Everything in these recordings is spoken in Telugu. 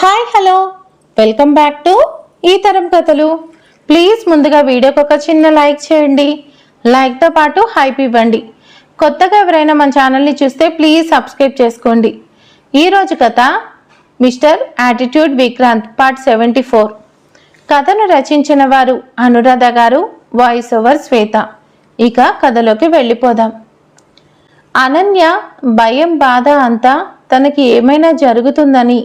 Hi hello. Welcome back to ఈ తరం కథలు. ప్లీజ్ ముందుగా వీడియోకి ఒక చిన్న లైక్ చేయండి. లైక్తో పాటు హైప్ ఇవ్వండి. కొత్తగా ఎవరైనా మన ఛానల్ని చూస్తే ప్లీజ్ సబ్స్క్రైబ్ చేసుకోండి. ఈరోజు కథ mister attitude Vikrant part seventy four. కథను రచించిన వారు అనురాధ గారు వాయిస్ ఓవర్ శ్వేత. ఇక కథలోకి వెళ్ళిపోదాం. అనన్య భయం బాధ అంతా తనకి ఏమైనా జరుగుతుందని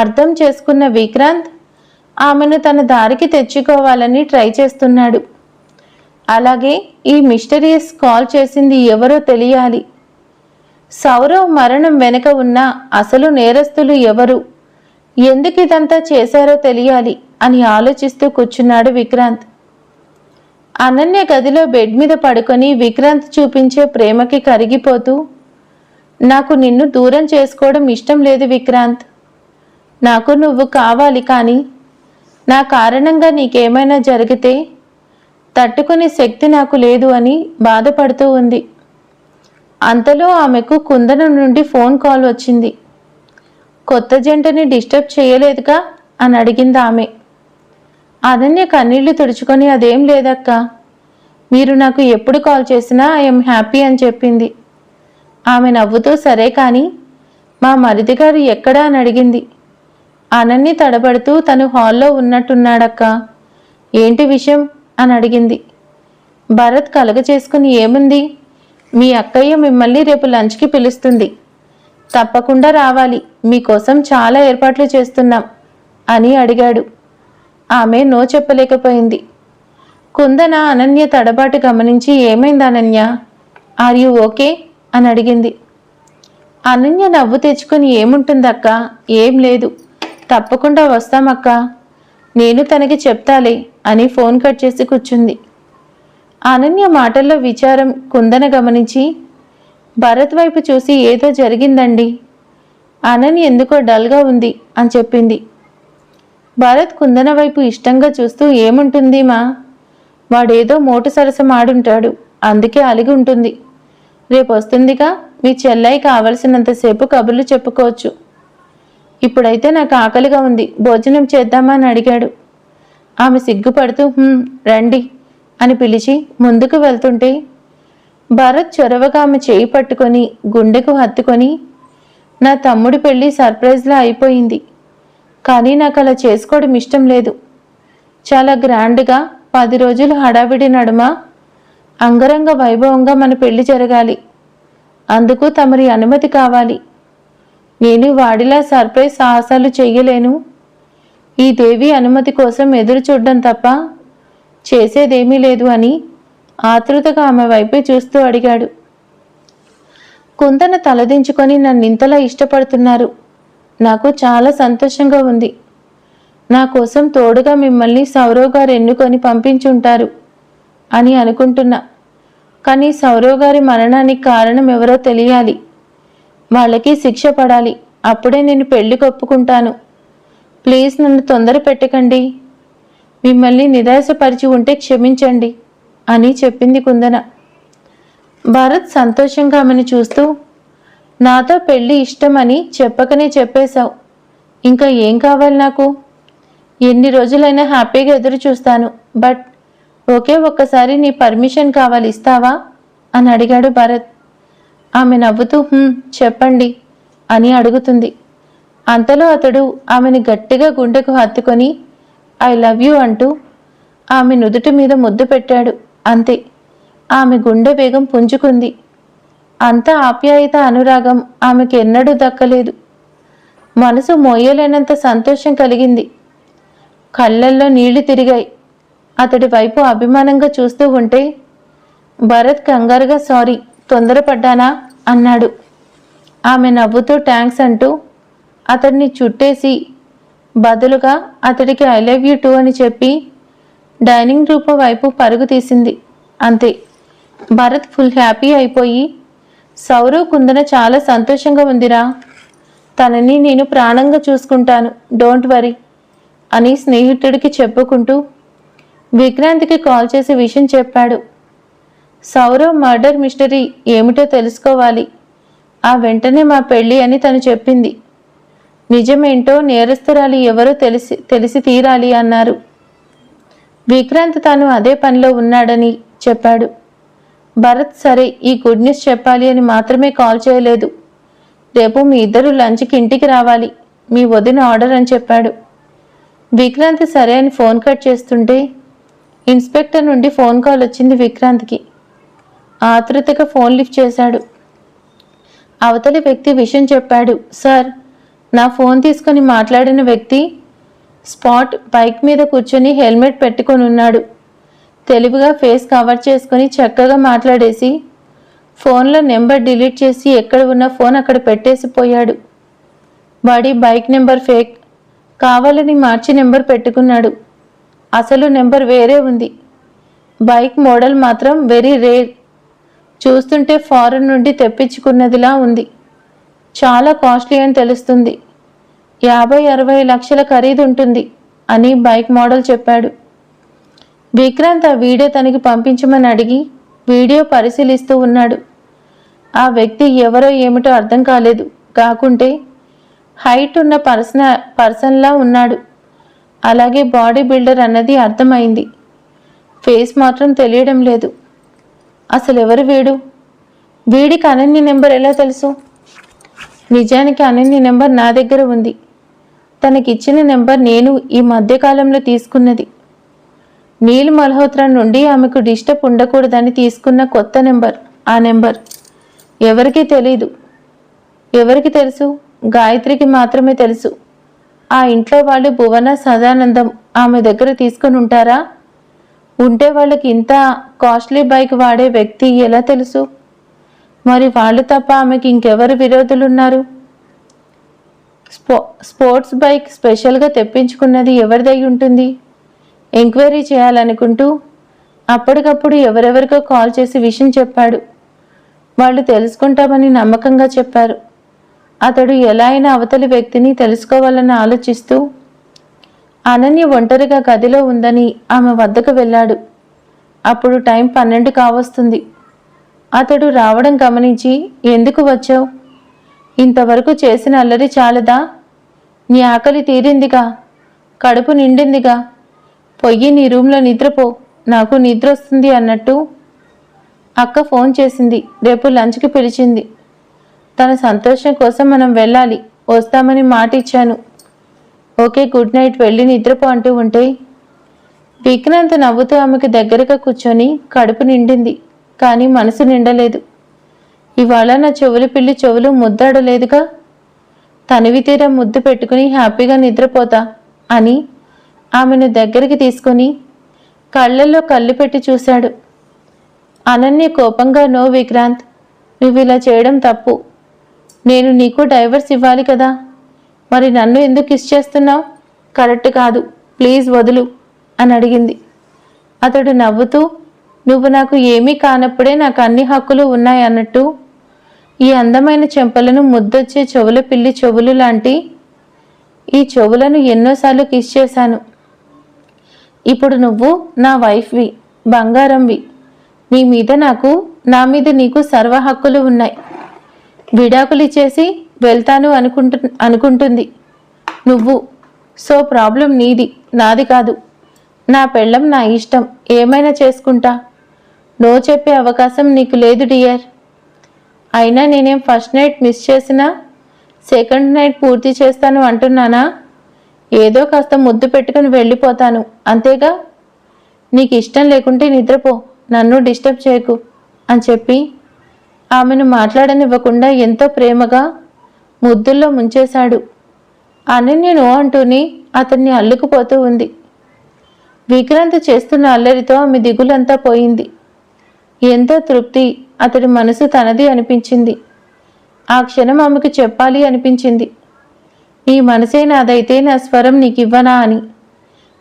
అర్థం చేసుకున్న విక్రాంత్ ఆమెను తన దారికి తెచ్చుకోవాలని ట్రై చేస్తున్నాడు. అలాగే ఈ మిస్టరీస్ కాల్ చేసింది ఎవరో తెలియాలి. సౌరవ్ మరణం వెనుక ఉన్న అసలు నేరస్తులు ఎవరు? ఎందుకు ఇదంతా చేశారో తెలియాలి అని ఆలోచిస్తూ కూర్చున్నాడు విక్రాంత్. అనన్య గదిలో బెడ్ మీద పడుకొని విక్రాంత్ చూపించే ప్రేమకి కరిగిపోతూ నాకు నిన్ను దూరం చేసుకోవడం ఇష్టం లేదు విక్రాంత్. నాకు నువ్వు కావాలి కానీ నా కారణంగా నీకేమైనా జరిగితే తట్టుకునే శక్తి నాకు లేదు అని బాధపడుతూ ఉంది. అంతలో ఆమెకు కుందన నుండి ఫోన్ కాల్ వచ్చింది. కొత్త జంటని డిస్టర్బ్ చేయలేదుగా? అని అడిగింది ఆమె. అనన్య కన్నీళ్ళు తుడుచుకొని అదేం లేదక్క. మీరు నాకు ఎప్పుడు కాల్ చేసినా ఐఎమ్ హ్యాపీ అని చెప్పింది. ఆమె నవ్వుతూ సరే కానీ మా మరిది గారు ఎక్కడా అని అడిగింది. అనన్య తడబడుతూ తను హాల్లో ఉన్నట్టున్నాడక్క. ఏంటి విషయం? అని అడిగింది. భరత్ కలగ చేసుకుని ఏముంది? మీ అక్కయ్య మిమ్మల్ని రేపు లంచ్కి పిలుస్తుంది. తప్పకుండా రావాలి. మీకోసం చాలా ఏర్పాట్లు చేస్తున్నాం అని అడిగాడు. ఆమె నో చెప్పలేకపోయింది. కుందన అనన్య తడబాటు గమనించి ఏమైంది అనన్య? Are you okay? అని అడిగింది. అనన్య నవ్వు తెచ్చుకొని ఏముంటుందక్క? ఏం లేదు. తప్పకుండా వస్తామక్క. నేను తనకి చెప్తాలే అని ఫోన్ కట్ చేసి కూర్చుంది. అనన్య మాటల్లో విచారం కుందన గమనించి భరత్ వైపు చూసి ఏదో జరిగిందండి. అనన్య ఎందుకో డల్గా ఉంది అని చెప్పింది. భరత్ కుందన వైపు ఇష్టంగా చూస్తూ ఏముంటుంది మా? వాడేదో మోటు సరసం ఆడుంటాడు అందుకే అలిగి ఉంటుంది. రేపు వస్తుందిగా మీ చెల్లై కావలసినంతసేపు కబుర్లు చెప్పుకోవచ్చు. ఇప్పుడైతే నాకు ఆకలిగా ఉంది. భోజనం చేద్దామా అని అడిగాడు. ఆమె సిగ్గుపడుతూ రండి అని పిలిచి ముందుకు వెళ్తుంటే భరత్ చొరవగా ఆమె చేయి పట్టుకొని గుండెకు హత్తుకొని నా తమ్ముడి పెళ్ళి సర్ప్రైజ్లా అయిపోయింది. కానీ నాకు అలా చేసుకోవడం ఇష్టం లేదు. చాలా గ్రాండ్గా పది రోజులు హడావిడి నడుమ అంగరంగ వైభవంగా మన పెళ్ళి జరగాలి. అందుకు తమరి అనుమతి కావాలి. నేను వాడిలా సర్ప్రైజ్ సాహసాలు చెయ్యలేను. ఈ దేవి అనుమతి కోసం ఎదురు చూడడం తప్ప చేసేదేమీ లేదు అని ఆతృతగా ఆమె వైపే చూస్తూ అడిగాడు. కుందన తలదించుకొని నన్ను ఇంతలా ఇష్టపడుతున్నారు. నాకు చాలా సంతోషంగా ఉంది. నా కోసం తోడుగా మిమ్మల్ని సౌరవ్ గారు ఎన్నుకొని పంపించుంటారు అని అనుకుంటున్నా. కానీ సౌరవ్ గారి మరణానికి కారణం ఎవరో తెలియాలి. వాళ్ళకి శిక్ష పడాలి. అప్పుడే నేను పెళ్ళి ఒప్పుకుంటాను ప్లీజ్ నన్ను తొందర పెట్టకండి. మిమ్మల్ని నిరాశపరిచి ఉంటే క్షమించండి అని చెప్పింది కుందన. భరత్ సంతోషంగా ఆమెను చూస్తూ నాతో పెళ్ళి ఇష్టమని చెప్పకనే చెప్పేశావు. ఇంకా ఏం కావాలి నాకు? ఎన్ని రోజులైనా హ్యాపీగా ఎదురు చూస్తాను. బట్ ఒకే ఒక్కసారి నీ పర్మిషన్ కావాలి ఇస్తావా? అని అడిగాడు భరత్. ఆమె నవ్వుతూ చెప్పండి అని అడుగుతుంది. అంతలో అతడు ఆమెను గట్టిగా గుండెకు హత్తుకొని ఐ లవ్ యూ అంటూ ఆమె నుదుటి మీద ముద్దు పెట్టాడు. అంతే ఆమె గుండె వేగం పుంజుకుంది. అంత ఆప్యాయత అనురాగం ఆమెకు ఎన్నడూ దక్కలేదు. మనసు మోయలేనంత సంతోషం కలిగింది. కళ్ళల్లో నీళ్ళు తిరిగాయి. అతడి వైపు అభిమానంగా చూస్తూ ఉంటే భరత్ కంగారుగా సారీ తొందరపడ్డానా? అన్నాడు. ఆమె నవ్వుతూ ట్యాంక్స్ అంటూ అతడిని చుట్టేసి బదులుగా అతడికి ఐ లవ్ యూ టూ అని చెప్పి డైనింగ్ రూమ్ వైపు పరుగు తీసింది. అంతే. భరత్ ఫుల్ హ్యాపీ అయిపోయి సౌరవ్ కుందన చాలా సంతోషంగా ఉందిరా. తనని నేను ప్రాణంగా చూసుకుంటాను. డోంట్ వరీ అని స్నేహితుడికి చెప్పుకుంటూ విక్రాంత్కి కాల్ చేసి విషయం చెప్పాడు. సౌరవ్ మర్డర్ మిస్టరీ ఏమిటో తెలుసుకోవాలి. ఆ వెంటనే మా పెళ్ళి అని తను చెప్పింది. నిజమేంటో నేరస్తురాలి ఎవరో తెలిసి తెలిసి తీరాలి అన్నారు. విక్రాంత్ తాను అదే పనిలో ఉన్నాడని చెప్పాడు. భరత్ సరే ఈ గుడ్ న్యూస్ చెప్పాలి అని మాత్రమే కాల్ చేయలేదు. రేపు మీ ఇద్దరు లంచ్కి ఇంటికి రావాలి. మీ వదిన ఆర్డర్ అని చెప్పాడు. విక్రాంత్ సరే అని ఫోన్ కట్ చేస్తుంటే ఇన్స్పెక్టర్ నుండి ఫోన్ కాల్ వచ్చింది విక్రాంత్కి. ఆతృతగా ఫోన్ లిఫ్ట్ చేశాడు. అవతలి వ్యక్తి విషయం చెప్పాడు. సార్ నా ఫోన్ తీసుకొని మాట్లాడిన వ్యక్తి స్పాట్ బైక్ మీద కూర్చొని హెల్మెట్ పెట్టుకొని ఉన్నాడు. తెలివిగా ఫేస్ కవర్ చేసుకొని చక్కగా మాట్లాడేసి ఫోన్లో నెంబర్ డిలీట్ చేసి ఎక్కడ ఉన్న ఫోన్ అక్కడ పెట్టేసి పోయాడు. వాడి బైక్ నెంబర్ ఫేక్. కావాలని మార్చి నెంబర్ పెట్టుకున్నాడు. అసలు నెంబర్ వేరే ఉంది. బైక్ మోడల్ మాత్రం వెరీ రేర్. చూస్తుంటే ఫారెన్ నుండి తెప్పించుకున్నదిలా ఉంది. చాలా కాస్ట్లీ అని తెలుస్తుంది. యాభై అరవై లక్షల ఖరీదు ఉంటుంది అని బైక్ మోడల్ చెప్పాడు. విక్రాంత్ ఆ వీడియో తనకి పంపించమని అడిగి వీడియో పరిశీలిస్తూ ఉన్నాడు. ఆ వ్యక్తి ఎవరో ఏమిటో అర్థం కాలేదు. కాకుంటే హైట్ ఉన్న పర్సన పర్సన్లా ఉన్నాడు. అలాగే బాడీ బిల్డర్ అన్నది అర్థమైంది. ఫేస్ మాత్రం తెలియడం లేదు. అసలు ఎవరు వీడు? వీడికి అనన్య నెంబర్ ఎలా తెలుసు? నిజానికి అనన్య నెంబర్ నా దగ్గర ఉంది. తనకిచ్చిన నెంబర్ నేను ఈ మధ్యకాలంలో తీసుకున్నది. నీల్ మల్హోత్రా నుండి ఆమెకు డిస్టర్బ్ ఉండకూడదని తీసుకున్న కొత్త నెంబర్ ఆ నెంబర్. ఎవరికీ తెలీదు. ఎవరికి తెలుసు? గాయత్రికి మాత్రమే తెలుసు. ఆ ఇంట్లో వాళ్ళు భువన సదానందం ఆమె దగ్గర తీసుకొని ఉంటారా? ఉంటే వాళ్ళకి ఇంత కాస్ట్లీ బైక్ వాడే వ్యక్తి ఎలా తెలుసు? మరి వాళ్ళు తప్ప ఆమెకి ఇంకెవరు విరోధులు ఉన్నారు స్పో స్పోర్ట్స్ బైక్ స్పెషల్గా తెప్పించుకున్నది ఎవరిదై ఉంటుంది? ఎంక్వైరీ చేయాలనుకుంటూ అప్పటికప్పుడు ఎవరెవరికో కాల్ చేసి విషయం చెప్పాడు. వాళ్ళు తెలుసుకుంటామని నమ్మకంగా చెప్పారు. అతడు ఎలా అయినా అవతలి వ్యక్తిని తెలుసుకోవాలని ఆలోచిస్తూ అనన్య ఒంటరిగా గదిలో ఉందని ఆమె వద్దకు వెళ్ళాడు. అప్పుడు టైం పన్నెండు కావస్తుంది. అతడు రావడం గమనించి ఎందుకు వచ్చావు? ఇంతవరకు చేసిన అల్లరి చాలదా? నీ ఆకలి తీరిందిగా? కడుపు నిండిందిగా? పొయ్యి నీ రూమ్లో నిద్రపో నాకు నిద్ర వస్తుంది అన్నట్టు అక్క ఫోన్ చేసింది. రేపు లంచ్కి పిలిచింది. తన సంతోషం కోసం మనం వెళ్ళాలి. వస్తామని మాట ఇచ్చాను ఓకే గుడ్ నైట్. వెళ్ళి నిద్రపో అంటూ ఉంటే విక్రాంత్ నవ్వుతూ ఆమెకు దగ్గరగా కూర్చొని కడుపు నిండింది కానీ మనసు నిండలేదు. ఇవాళ నా చెవులు పిల్లి చెవులు ముద్దాడలేదుగా. తనివి తీరా ముద్దు పెట్టుకుని హ్యాపీగా నిద్రపోతా అని ఆమెను దగ్గరికి తీసుకొని కళ్ళల్లో కళ్ళు పెట్టి చూశాడు. అనన్య కోపంగా నో విక్రాంత్ నువ్వు ఇలా చేయడం తప్పు. నేను నీకు డైవర్స్ ఇవ్వాలి కదా. మరి నన్ను ఎందుకు కిస్ చేస్తున్నావు? కరెక్ట్ కాదు. ప్లీజ్ వదులు అని అడిగింది. అతడు నవ్వుతూ నువ్వు నాకు ఏమీ కానప్పుడే నాకు అన్ని హక్కులు ఉన్నాయి అన్నట్టు. ఈ అందమైన చెంపలను ముద్దొచ్చే చెవుల పిల్లి చెవులు లాంటి ఈ చెవులను ఎన్నోసార్లు కిస్ చేశాను. ఇప్పుడు నువ్వు నా వైఫ్వి బంగారంవి. నీ మీద నాకు నా మీద నీకు సర్వ హక్కులు ఉన్నాయి. విడాకులు ఇచ్చేసి వెళ్తాను అనుకుంటు అనుకుంటుంది. నువ్వు సో ప్రాబ్లం నీది నాది కాదు. నా పెళ్ళం నా ఇష్టం ఏమైనా చేసుకుంటా. నో చెప్పే అవకాశం నీకు లేదు డియర్. అయినా నేనేం ఫస్ట్ నైట్ మిస్ చేసినా సెకండ్ నైట్ పూర్తి చేస్తాను అంటున్నానా? ఏదో కాస్త ముద్దు పెట్టుకుని వెళ్ళిపోతాను అంతేగా? నీకు ఇష్టం లేకుంటే నిద్రపో నన్ను డిస్టర్బ్ చేయకు అని చెప్పి ఆమెను మాట్లాడనివ్వకుండా ఎంతో ప్రేమగా ముద్దుల్లో ముంచేశాడు. అనన్యను అంటూనే అంటూని అతన్ని అల్లుకుపోతూ ఉంది. విక్రాంత్ చేస్తున్న అల్లరితో ఆమె దిగులంతా పోయింది. ఎంతో తృప్తి అతడి మనసు తనది అనిపించింది. ఆ క్షణం ఆమెకు చెప్పాలి అనిపించింది. నీ మనసే నాదైతే నా స్వరం నీకు ఇవ్వనా అని.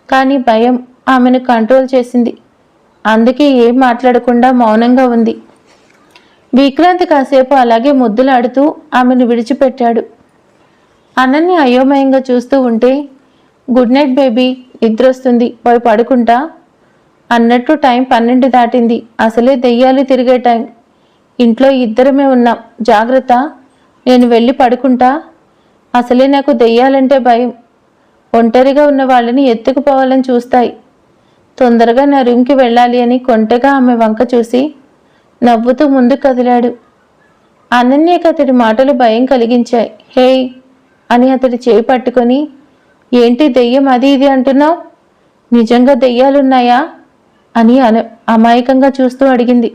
కానీ భయం ఆమెను కంట్రోల్ చేసింది. అందుకే ఏం మాట్లాడకుండా మౌనంగా ఉంది. విక్రాంత్ కాసేపు అలాగే ముద్దులాడుతూ ఆమెను విడిచిపెట్టాడు. అనన్య అయోమయంగా చూస్తూ ఉంటే గుడ్ నైట్ బేబీ నిద్రొస్తుంది పోయి పడుకుంటా. అన్నట్టు టైం పన్నెండు దాటింది అసలే దెయ్యాలు తిరిగే టైం. ఇంట్లో ఇద్దరమే ఉన్నాం జాగ్రత్త. నేను వెళ్ళి పడుకుంటా. అసలే నాకు దెయ్యాలంటే భయం. ఒంటరిగా ఉన్న వాళ్ళని ఎత్తుకుపోవాలని చూస్తాయి. తొందరగా నా రూమ్కి వెళ్ళాలి అని కొంటగా ఆమె వంక చూసి నవ్వుతూ ముందుకు కదిలాడు. అనన్యకి అతడి మాటలు భయం కలిగించాయి. హేయ్ అని అతడి చేయి పట్టుకొని ఏంటి దెయ్యం అది ఇది అంటున్నావు? నిజంగా దెయ్యాలున్నాయా? అని అన అమాయకంగా చూస్తూ అడిగింది.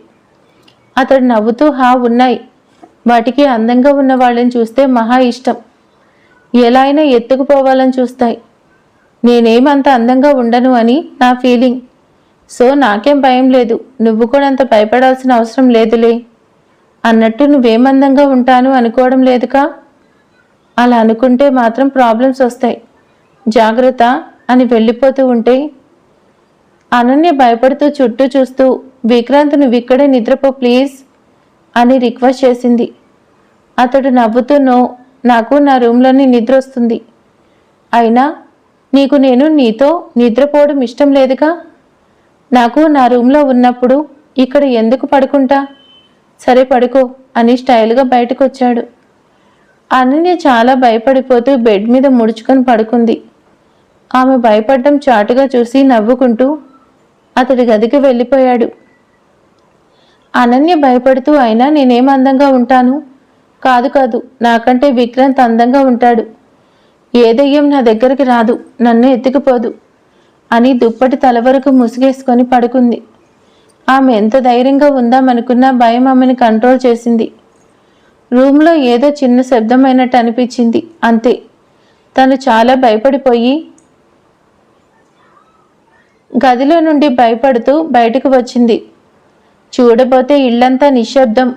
అతడు నవ్వుతూ హా ఉన్నాయి. వాటికి అందంగా ఉన్న వాళ్ళని చూస్తే మహా ఇష్టం. ఎలా అయినా ఎత్తుకుపోవాలని చూస్తాయి. నేనేమంత అందంగా ఉండను అని నా ఫీలింగ్. సో నాకేం భయం లేదు. నువ్వు కూడా అంత భయపడాల్సిన అవసరం లేదులే. అన్నట్టు నువ్వేమందంగా ఉంటాను అనుకోవడం లేదుగా అలా అనుకుంటే మాత్రం ప్రాబ్లమ్స్ వస్తాయి. జాగ్రత్త అని వెళ్ళిపోతూ ఉంటే అనన్య భయపడుతూ చుట్టూ చూస్తూ విక్రాంత్ నువ్వు ఇక్కడే నిద్రపో ప్లీజ్ అని రిక్వెస్ట్ చేసింది. అతడు నవ్వుతూ నో నాకు నా రూమ్లోనే నిద్ర వస్తుంది. అయినా నీకు నేను నీతో నిద్రపోవడం ఇష్టం లేదుగా? నాకు నా రూమ్లో ఉన్నప్పుడు ఇక్కడ ఎందుకు పడుకుంటా? సరే పడుకో అని స్టైల్గా బయటకు వచ్చాడు అనన్య చాలా భయపడిపోతూ బెడ్ మీద ముడుచుకొని పడుకుంది. ఆమె భయపడడం చాటుగా చూసి నవ్వుకుంటూ అతడి గదికి వెళ్ళిపోయాడు. అనన్య భయపడుతూ అయినా నేనేం అందంగా ఉంటాను? కాదు కాదు నాకంటే విక్రాంత్ అందంగా ఉంటాడు. ఏ దెయ్యం నా దగ్గరికి రాదు నన్ను ఎత్తుకుపోదు. అని దుప్పటి తల వరకు ముసుగేసుకొని పడుకుంది. ఆమె ఎంత ధైర్యంగా ఉందామనుకున్నా భయం ఆమెను కంట్రోల్ చేసింది. రూమ్లో ఏదో చిన్న శబ్దమైనట్టు అనిపించింది. అంతే. తను చాలా భయపడిపోయి గదిలో నుండి భయపడుతూ బయటకు వచ్చింది. చూడబోతే ఇళ్ళంతా నిశ్శబ్దం.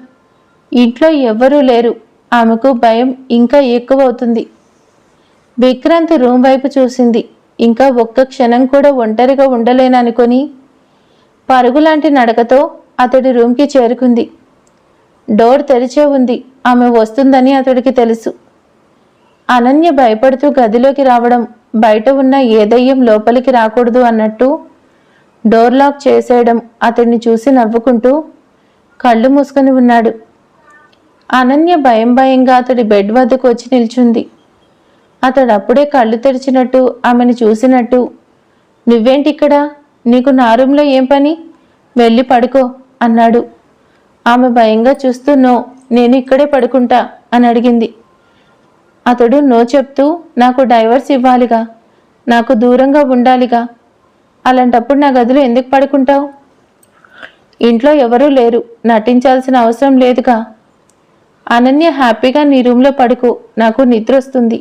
ఇంట్లో ఎవ్వరూ లేరు. ఆమెకు భయం ఇంకా ఎక్కువవుతుంది. విక్రాంత్ రూమ్ వైపు చూసింది. ఇంకా ఒక్క క్షణం కూడా ఒంటరిగా ఉండలేననుకొని పరుగులాంటి నడకతో అతడి రూమ్కి చేరుకుంది. డోర్ తెరిచే ఉంది. ఆమె వస్తుందని అతడికి తెలుసు. అనన్య భయపడుతూ గదిలోకి రావడం బయట ఉన్న ఏ దయ్యం లోపలికి రాకూడదు అన్నట్టు డోర్ లాక్ చేసేయడం అతడిని చూసి నవ్వుకుంటూ కళ్ళు మూసుకొని ఉన్నాడు. అనన్య భయం భయంగా అతడి బెడ్ వద్దకు వచ్చి నిల్చుంది. అతడు అప్పుడే కళ్ళు తెరిచినట్టు ఆమెను చూసినట్టు. నువ్వేంటి ఇక్కడ నీకు నా రూమ్లో ఏం పని? వెళ్ళి పడుకో అన్నాడు. ఆమె భయంగా చూస్తూ నో నేను ఇక్కడే పడుకుంటా అని అడిగింది. అతడు నో చెప్తూ నాకు డైవర్స్ ఇవ్వాలిగా నాకు దూరంగా ఉండాలిగా. అలాంటప్పుడు నా గదిలో ఎందుకు పడుకుంటావు? ఇంట్లో ఎవరూ లేరు నటించాల్సిన అవసరం లేదుగా. అనన్య హ్యాపీగా నీ రూమ్లో పడుకో నాకు నిద్ర వస్తుంది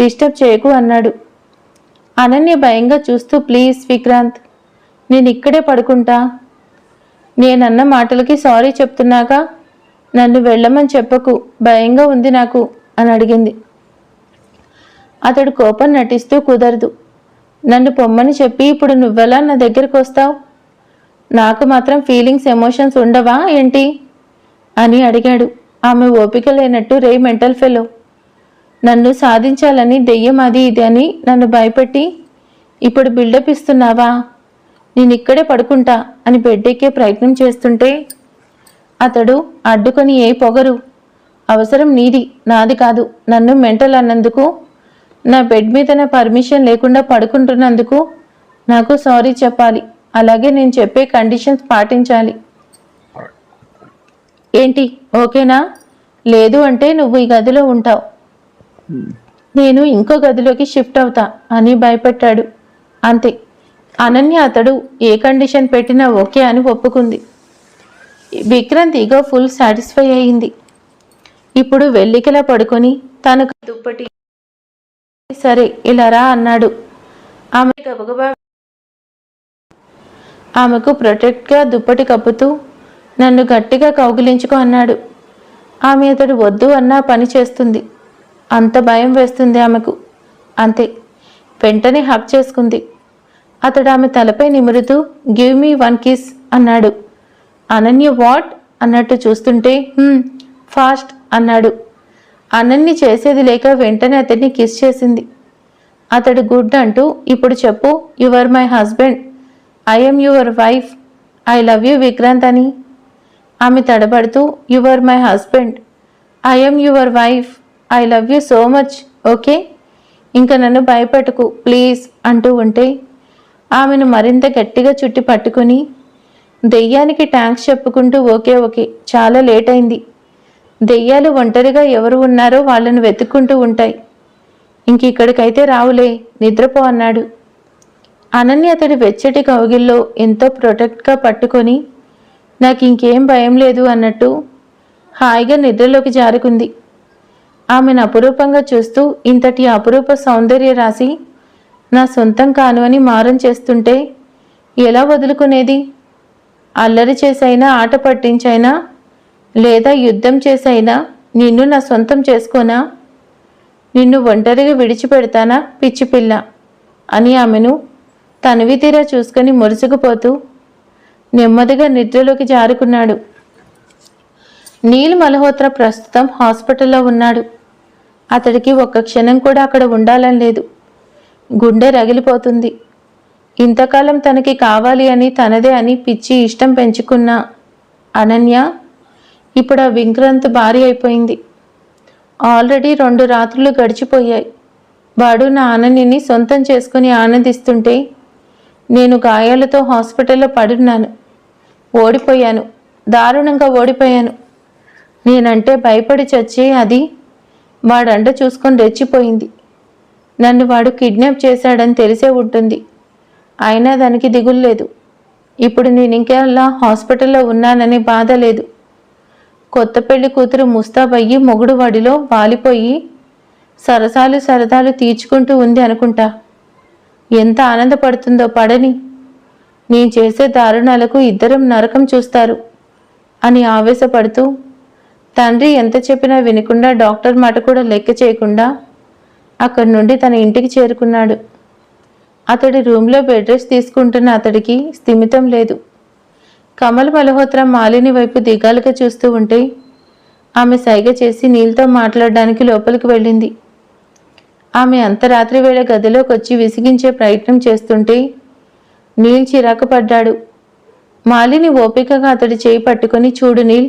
డిస్టర్బ్ చేయకు అన్నాడు. అనన్య భయంగా చూస్తూ ప్లీజ్ విక్రాంత్ నేను ఇక్కడే పడుకుంటా. నేనన్న మాటలకి సారీ చెప్తున్నాక నన్ను వెళ్ళమని చెప్పకు. భయంగా ఉంది నాకు అని అడిగింది. అతడు కోపం నటిస్తూ కుదరదు. నన్ను పొమ్మని చెప్పి ఇప్పుడు నువ్వెలా నా దగ్గరకు వస్తావు? నాకు మాత్రం ఫీలింగ్స్ ఎమోషన్స్ ఉండవా ఏంటి? అని అడిగాడు. ఆమె ఓపిక లేనట్టు రే మెంటల్ ఫెలో నన్ను సాధించాలని దెయ్యం అది ఇది అని నన్ను భయపెట్టి ఇప్పుడు బిల్డప్ ఇస్తున్నావా? నేను ఇక్కడే పడుకుంటా అని బెడ్ ఎక్కే ప్రయత్నం చేస్తుంటే అతడు అడ్డుకొని ఏ పొగరు? అవసరం నీది నాది కాదు. నన్ను మెంటల్ అన్నందుకు నా బెడ్ మీద నా పర్మిషన్ లేకుండా పడుకుంటున్నందుకు నాకు సారీ చెప్పాలి. అలాగే నేను చెప్పే కండిషన్స్ పాటించాలి. ఏంటి? ఓకేనా? లేదు అంటే నువ్వు ఈ గదిలో ఉంటావు. నేను ఇంకో గదిలోకి షిఫ్ట్ అవుతా అని భయపెట్టాడు. అంతే. అనన్య అతడు ఏ కండిషన్ పెట్టినా ఓకే అని ఒప్పుకుంది. విక్రాంత్ ఇగో ఫుల్ సాటిస్ఫై అయింది. ఇప్పుడు వెల్లికిలా పడుకొని తను దుప్పటి సరే ఇలా రా అన్నాడు. ఆమె గబగబా ఆమెకు ప్రొటెక్ట్గా దుప్పటి కప్పుతూ నన్ను గట్టిగా కౌగిలించుకో అన్నాడు. ఆమె అతడు వద్దు అన్నా పని చేస్తుంది. అంత భయం వేస్తుంది ఆమెకు. అంతే. వెంటనే హక్ చేసుకుంది. అతడు ఆమె తలపై నిమురుతూ గివ్ మీ వన్ కిస్ అన్నాడు. అనన్య వాట్ అన్నట్టు చూస్తుంటే hmm, ఫాస్ట్ అన్నాడు. అనన్య చేసేది లేక వెంటనే అతన్ని కిస్ చేసింది. అతడు గుడ్ అంటూ ఇప్పుడు చెప్పు your my husband I'm your wife I love you Vikrant అని. ఆమె తడబడుతూ your my husband I'm your wife I love you so much okay ఇంకా నన్ను భయపెట్టకు ప్లీజ్ అంటూ ఉంటే ఆమెను మరింత గట్టిగా చుట్టి పట్టుకుని దెయ్యానికి ట్యాంక్స్ చెప్పుకుంటూ ఓకే ఓకే చాలా లేట్ అయింది. దెయ్యాలు ఒంటరిగా ఎవరు ఉన్నారో వాళ్ళను వెతుక్కుంటూ ఉంటాయి. ఇంక ఇక్కడికైతే రావులే నిద్రపో అన్నాడు. అనన్య అతడి వెచ్చటి కౌగిల్లో ఎంతో ప్రొటెక్ట్గా పట్టుకొని నాకు ఇంకేం భయం లేదు అన్నట్టు హాయిగా నిద్రలోకి జారుకుంది. ఆమెను అపురూపంగా చూస్తూ ఇంతటి అపురూప సౌందర్య రాశి నా సొంతం కాను అని మారం చేస్తుంటే ఎలా వదులుకునేది? అల్లరి చేసైనా ఆట పట్టించైనా లేదా యుద్ధం చేసైనా నిన్ను నా సొంతం చేసుకోనా? నిన్ను ఒంటరిగా విడిచిపెడతానా పిచ్చి పిల్ల అని ఆమెను తనివి తీరా చూసుకొని మురుసుకుపోతూ నెమ్మదిగా నిద్రలోకి జారుకున్నాడు. నీల్ మల్హోత్రా ప్రస్తుతం హాస్పిటల్లో ఉన్నాడు. అతడికి ఒక్క క్షణం కూడా అక్కడ ఉండాలని లేదు. గుండె రగిలిపోతుంది. ఇంతకాలం తనకి కావాలి అని తనదే అని పిచ్చి ఇష్టం పెంచుకున్న అనన్య ఇప్పుడు ఆ విక్రాంత్ భారీ అయిపోయింది. ఆల్రెడీ రెండు రాత్రులు గడిచిపోయాయి. వాడు నా అనన్యని సొంతం చేసుకుని ఆనందిస్తుంటే నేను గాయాలతో హాస్పిటల్లో పడున్నాను. ఓడిపోయాను. దారుణంగా ఓడిపోయాను. నేనంటే భయపడి చచ్చి అది వాడంట చూసుకొని రెచ్చిపోయింది. నన్ను వాడు కిడ్నాప్ చేశాడని తెలిసే ఉంటుంది. అయినా దానికి దిగులు లేదు. ఇప్పుడు నేను ఇంకెలా హాస్పిటల్లో ఉన్నాననే బాధ లేదు. కొత్త పెళ్ళి కూతురు ముస్తాబయ్యి మొగుడు వడిలో వాలిపోయి సరసాలు సరదాలు తీర్చుకుంటూ ఉంది అనుకుంటా. ఎంత ఆనందపడుతుందో పడని. నేను చేసే దారుణాలకు ఇద్దరం నరకం చూస్తారు అని ఆవేశపడుతూ తండ్రి ఎంత చెప్పినా వినకుండా డాక్టర్ మాట కూడా లెక్క చేయకుండా అక్కడి నుండి తన ఇంటికి చేరుకున్నాడు. అతడి రూమ్లో బెడ్ రెస్ట్ తీసుకుంటున్న అతడికి స్థిమితం లేదు. కమల్ మల్హోత్రా మాలిని వైపు దిగాలుగా చూస్తూ ఉంటే ఆమె సైగ చేసి నీళ్ళతో మాట్లాడడానికి లోపలికి వెళ్ళింది. ఆమె అంతరాత్రి వేళ గదిలోకి వచ్చి విసిగించే ప్రయత్నం చేస్తుంటే నీల్ చిరాకు పడ్డాడు. మాలిని ఓపికగా అతడి చేయి పట్టుకొని చూడు నీల్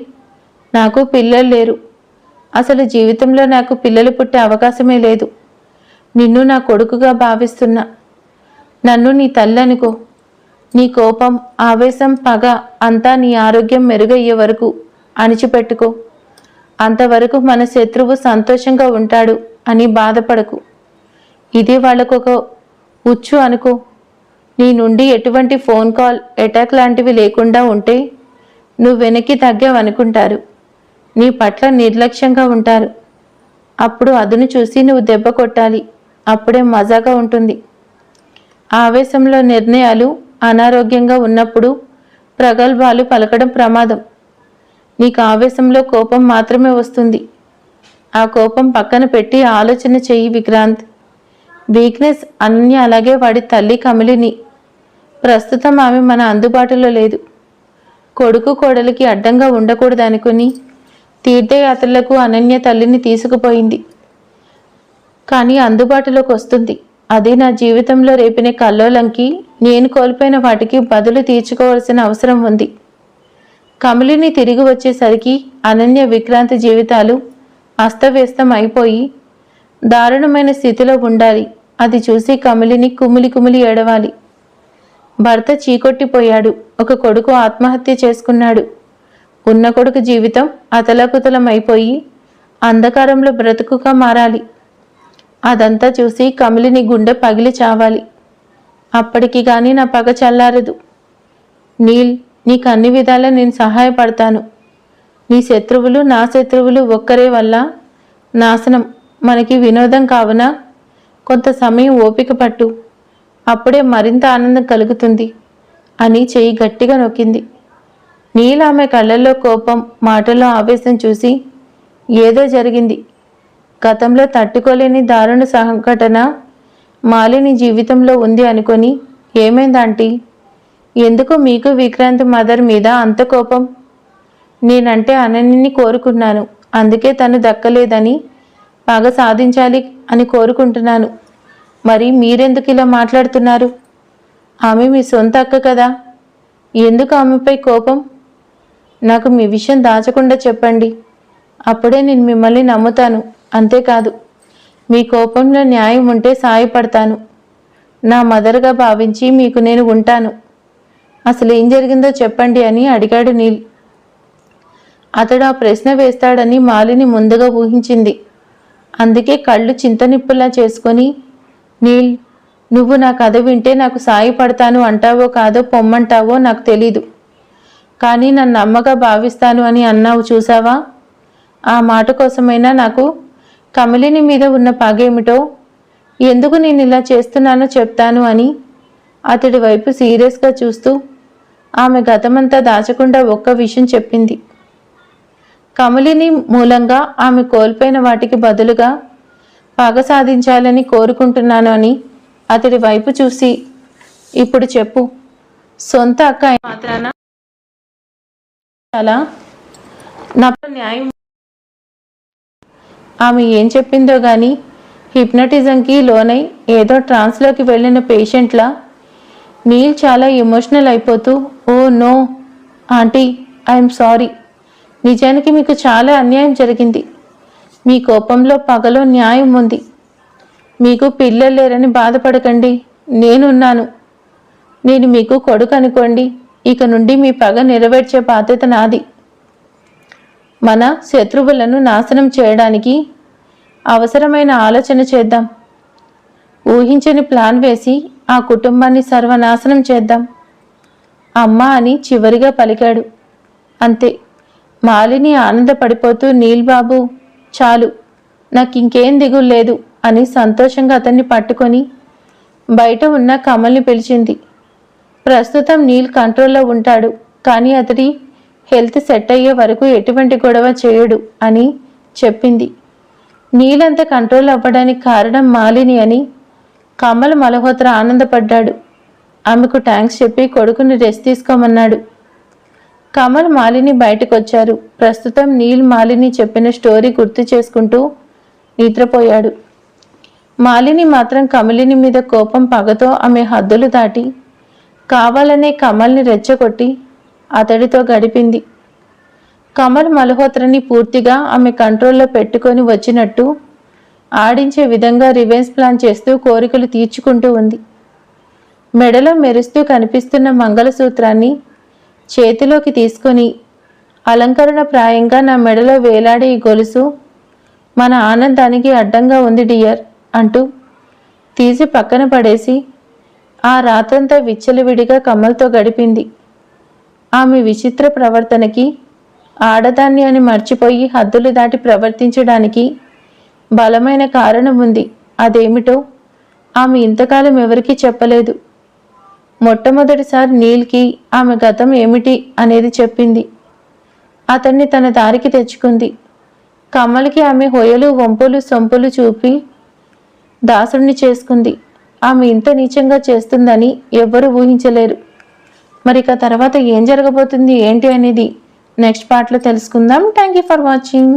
నాకు పిల్లలు లేరు. అసలు జీవితంలో నాకు పిల్లలు పుట్టే అవకాశమే లేదు. నిన్ను నా కొడుకుగా భావిస్తున్నా. నన్ను నీ తల్లి అనుకో. నీ కోపం ఆవేశం పగ అంతా నీ ఆరోగ్యం మెరుగయ్యే వరకు అణిచిపెట్టుకో. అంతవరకు మన శత్రువు సంతోషంగా ఉంటాడు అని బాధపడకు. ఇది వాళ్ళకొక ఉచ్చు అనుకో. నీ నుండి ఎటువంటి ఫోన్ కాల్ అటాక్ లాంటివి లేకుండా ఉంటే నువ్వు వెనక్కి తగ్గావనుకుంటారు. నీ పట్ల నిర్లక్ష్యంగా ఉంటారు. అప్పుడు అదును చూసి నువ్వు దెబ్బ కొట్టాలి. అప్పుడే మజాగా ఉంటుంది. ఆవేశంలో నిర్ణయాలు అనారోగ్యంగా ఉన్నప్పుడు ప్రగల్భాలు పలకడం ప్రమాదం. నీకు ఆవేశంలో కోపం మాత్రమే వస్తుంది. ఆ కోపం పక్కన పెట్టి ఆలోచన చెయ్యి విక్రాంత్. వీక్నెస్ అన్య అలాగే వాడి తల్లి కమిలిని. ప్రస్తుతం ఆమె మన అందుబాటులో లేదు. కొడుకు కోడలికి అడ్డంగా ఉండకూడదనుకుని అనుకుని తీర్థయాత్రలకు అనన్య తల్లిని తీసుకుపోయింది. కానీ అందుబాటులోకి వస్తుంది. అది నా జీవితంలో రేపిన కల్లోలంకి నేను కోల్పోయిన వాటికి బదులు తీర్చుకోవాల్సిన అవసరం ఉంది. కమలిని తిరిగి వచ్చేసరికి అనన్య విక్రాంతి జీవితాలు అస్తవ్యస్తం అయిపోయి దారుణమైన స్థితిలో ఉండాలి. అది చూసి కమలిని కుమిలి కుమిలి ఏడవాలి. భర్త చీకొట్టిపోయాడు. ఒక కొడుకు ఆత్మహత్య చేసుకున్నాడు. ఉన్న కొడుకు జీవితం అతలకుతలమైపోయి అంధకారంలో బ్రతుకుగా మారాలి. అదంతా చూసి కమిలిని గుండె పగిలి చావాలి. అప్పటికి కానీ నా పగ చల్లారదు. నీల్ నీకు అన్ని విధాలా నేను సహాయపడతాను. నీ శత్రువులు నా శత్రువులు ఒక్కరే వల్ల నాశనం. మనకి వినోదం కావున కొంత సమయం ఓపిక పట్టు. అప్పుడే మరింత ఆనందం కలుగుతుంది. అని చెయ్యి గట్టిగా నొక్కింది. నీల్ ఆమె కళ్ళల్లో కోపం మాటల్లో ఆవేశం చూసి ఏదో జరిగింది. గతంలో తట్టుకోలేని దారుణ సంఘటన మాలిని జీవితంలో ఉంది అనుకొని ఏమైందాంటీ ఎందుకు మీకు విక్రాంత్ మదర్ మీద అంత కోపం? నేనంటే అనన్యని కోరుకున్నాను. అందుకే తను దక్కలేదని బాగా సాధించాలి అని కోరుకుంటున్నాను. మరి మీరెందుకు ఇలా మాట్లాడుతున్నారు? ఆమె మీ సొంత అక్క కదా. ఎందుకు ఆమెపై కోపం? నాకు మీ విషయం దాచకుండా చెప్పండి. అప్పుడే నేను మిమ్మల్ని నమ్ముతాను. అంతేకాదు మీ కోపంలో న్యాయం ఉంటే సాయపడతాను. నా మదర్గా భావించి మీకు నేను ఉంటాను. అసలు ఏం జరిగిందో చెప్పండి అని అడిగాడు నీల్. అతడు ఆ ప్రశ్న వేస్తాడని మాలిని ముందుగా ఊహించింది. అందుకే కళ్ళు చింతనిప్పులా చేసుకొని నీల్ నువ్వు నా కథ వింటే నాకు సాయపడతాను అంటావో కాదో పొమ్మంటావో నాకు తెలీదు. కానీ నన్ను అమ్మగా భావిస్తాను అని అన్నావు చూసావా? ఆ మాట కోసమైనా నాకు కమలిని మీద ఉన్న పగేమిటో ఎందుకు నేను ఇలా చేస్తున్నానో చెప్తాను అని అతడి వైపు సీరియస్గా చూస్తూ ఆమె గతమంతా దాచకుండా ఒక్క విషయం చెప్పింది. కమలిని మూలంగా ఆమె కోల్పోయిన వాటికి బదులుగా పగ సాధించాలని కోరుకుంటున్నాను అని అతడి వైపు చూసి ఇప్పుడు చెప్పు సొంత అక్క మాత్రాన? చాలా నా న్యాయం. ఆమె ఏం చెప్పిందో గాని హిప్నటిజంకి లోనై ఏదో ట్రాన్స్లోకి వెళ్ళిన పేషెంట్లా నీల్ చాలా ఎమోషనల్ అయిపోతూ oh no aunty I'm sorry. నిజానికి మీకు చాలా అన్యాయం జరిగింది. మీ కోపంలో పగలో న్యాయం ఉంది. మీకు పిల్లలు లేరని బాధపడకండి. నేనున్నాను. నేను మీకు కొడుకు అనుకోండి. ఇక నుండి మీ పగ నెరవేర్చే బాధ్యత నాది. మన శత్రువులను నాశనం చేయడానికి అవసరమైన ఆలోచన చేద్దాం. ఊహించని ప్లాన్ వేసి ఆ కుటుంబాన్ని సర్వనాశనం చేద్దాం. అమ్మ అని చివరిగా పలికాడు. అంతే. మాలిని ఆనందపడిపోతూ నీల్ బాబు చాలు. నాకు ఇంకేం దిగులు లేదు అని సంతోషంగా అతన్ని పట్టుకొని బయట ఉన్న కమల్ని పిలిచింది. ప్రస్తుతం నీల్ కంట్రోల్లో ఉంటాడు. కానీ అతడి హెల్త్ సెట్ అయ్యే వరకు ఎటువంటి గొడవ చేయడు అని చెప్పింది. నీలంత కంట్రోల్ అవ్వడానికి కారణం మాలిని అని కమల్ మల్హోత్రా ఆనందపడ్డాడు. ఆమెకు థ్యాంక్స్ చెప్పి కొడుకుని రెస్ట్ తీసుకోమన్నాడు. కమల్ మాలిని బయటకొచ్చారు. ప్రస్తుతం నీల్ మాలిని చెప్పిన స్టోరీ గుర్తు చేసుకుంటూ నిద్రపోయాడు. మాలిని మాత్రం కమలిని మీద కోపం పగతో ఆమె హద్దులు దాటి కావాలనే కమల్ని రెచ్చగొట్టి అతడితో గడిపింది. కమల్ మల్హోత్రని పూర్తిగా ఆమె కంట్రోల్లో పెట్టుకొని వచ్చినట్టు ఆడించే విధంగా రివెన్స్ ప్లాన్ చేస్తూ కోరికలు తీర్చుకుంటూ ఉంది. మెడలో మెరుస్తూ కనిపిస్తున్న మంగళసూత్రాన్ని చేతిలోకి తీసుకొని అలంకరణ ప్రాయంగా నా మెడలో వేలాడే ఈ గొలుసు మన ఆనందానికి అడ్డంగా ఉంది డియర్ అంటూ తీసి పక్కన పడేసి ఆ రాత్రంతా విచ్చలవిడిగా కమల్తో గడిపింది. ఆమె విచిత్ర ప్రవర్తనకి ఆడదాన్ని అని మర్చిపోయి హద్దులు దాటి ప్రవర్తించడానికి బలమైన కారణం ఉంది అదేమిటో ఆమె ఇంతకాలం ఎవరికీ చెప్పలేదు. మొట్టమొదటిసారి నీల్కి ఆమె గతం ఏమిటి అనేది చెప్పింది. అతన్ని తన దారికి తెచ్చుకుంది. కమల్కి ఆమె హొయలు వంపులు సొంపులు చూపి దాసుడిని చేసుకుంది. ఆమె ఇంత నీచంగా చేస్తుందని ఎవ్వరూ ఊహించలేరు. మరి ఇక తర్వాత ఏం జరగబోతుంది ఏంటి అనేది నెక్స్ట్ పార్ట్లో తెలుసుకుందాం. Thank you for watching